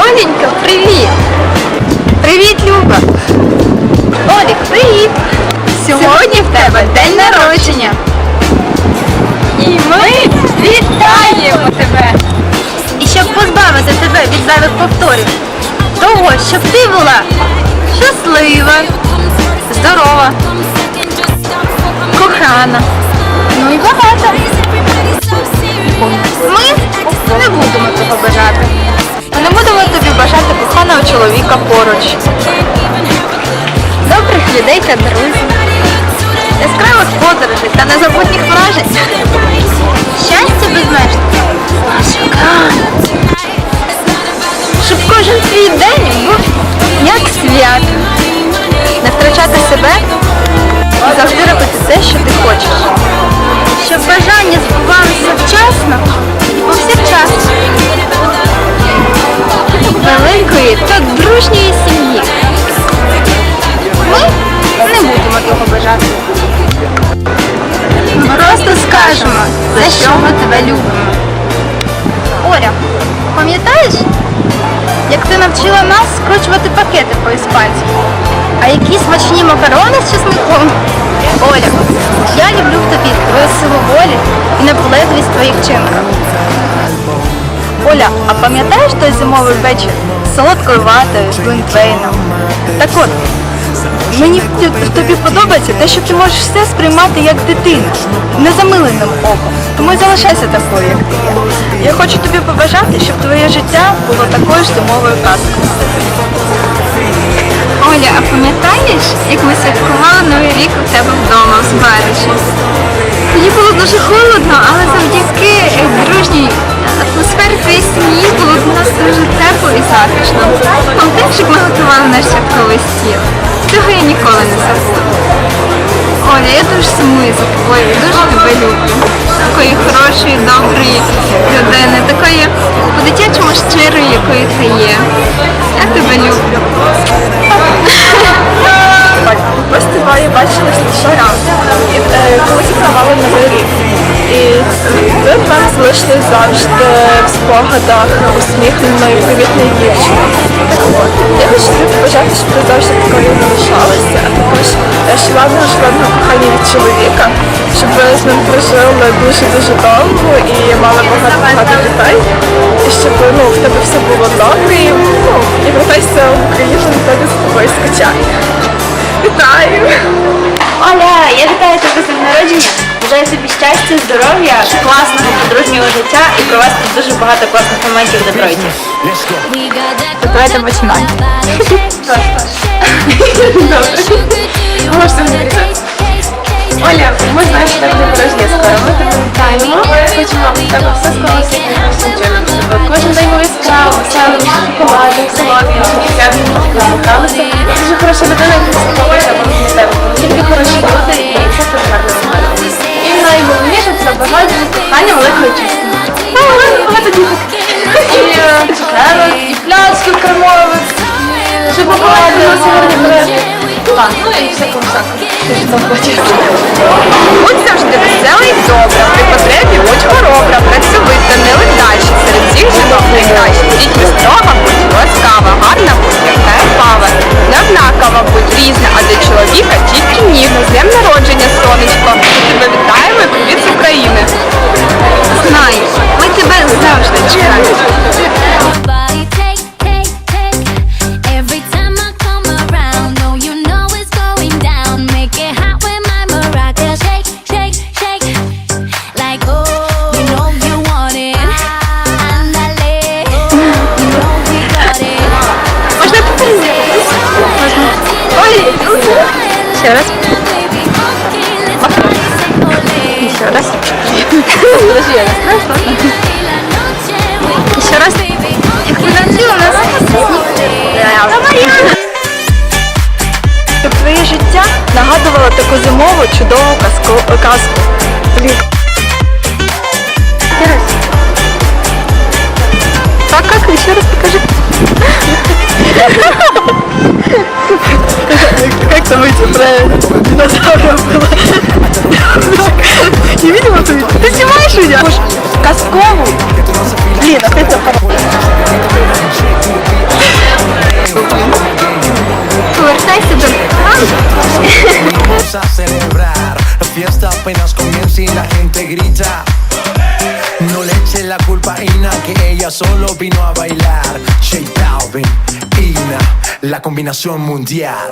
Оленька, привіт! Привіт, Люба! Олік, привіт! Сьогодні в тебе день народження! І ми вітаємо тебе! І щоб позбавити тебе від зайвих повторів, того, щоб ти була щаслива, здорова, кохана, ну і багата. Ми не будемо цього бажати. Будемо тобі бажати коханого чоловіка поруч. Добрих людей та друзів. Яскравих подорожей та незабутніх вражень. Щастя безмежне. Щоб кожен свій день за що ми тебе любимо. Оря, пам'ятаєш, як ти навчила нас скручувати пакети по-іспанськи? А які смачні макарони з чесником? Оля, я люблю в тобі твою силу волі і наполегливість твоїх чинках. Оля, а пам'ятаєш той зимовий вечір з солодкою ватою, з глинтвейном? Так от, мені тобі подобається те, що ти можеш все сприймати як дитина, незамиленим оком. Тому й залишайся такою, як ти є. Я хочу тобі побажати, щоб твоє життя було такою ж зимовою казкою. Оля, а пам'ятаєш, як ми святкували Новий рік у тебе вдома в Збарижі? Тоді було дуже холодно, але завдяки е, дружній атмосфері твоєї сім'ї було для нас дуже тепло і затишно. Пам'ятаєш, як ми готували наш святковий сумую за тобою, дуже тебе люблю. Такої хорошої, доброї людини, такої по-дитячому щирої, якою ти є. Я тебе люблю. Ми з тобою і, е, коли святкували Новий рік. І ви в мене залишились завжди в спогадах усміхненої, привітної дівчини. Чоловіка, щоб ви з ним прожили дуже-дуже довго і мали багато-багато дітей. І щоб ну, в тебе все було добре, і, ну, і вертайся в Україну, ніхто з тобою скачає. Вітаю! Оля, я вітаю тебе з днем народження. Бажаю тобі щастя, здоров'я, класного подружнього життя і провести дуже багато класних моментів в Детройті. Давайте починаємо. Можете говорити. Тебе все склалося Кожен день веселим, шоколадним, солодким, щоб святом розмахалися. Дуже хороша людина, яка слухається на тебе. Тільки хороші люди і все це гарно виглядає. І найголовніше це багато кохання великої честі. Багато діток. І цукерок, і пляшки кремових, на сьогодні проекти. Так, ну і всякого всякого. Ти ж там хочеш. Будь завжди весела і добра, Europa, né? Ще раз. Еще раз. Подожди, я не noche. Раз. Як ви нас твоє життя нагадувало таку зимову чудову казку. казку. Не видела эту? Ты снимаешь меня? Блин, опять Vamos a fiesta apenas comienza y la gente grita No le eche la culpa a Ina que ella solo vino a bailar J Balvin, Ina, la combinación mundial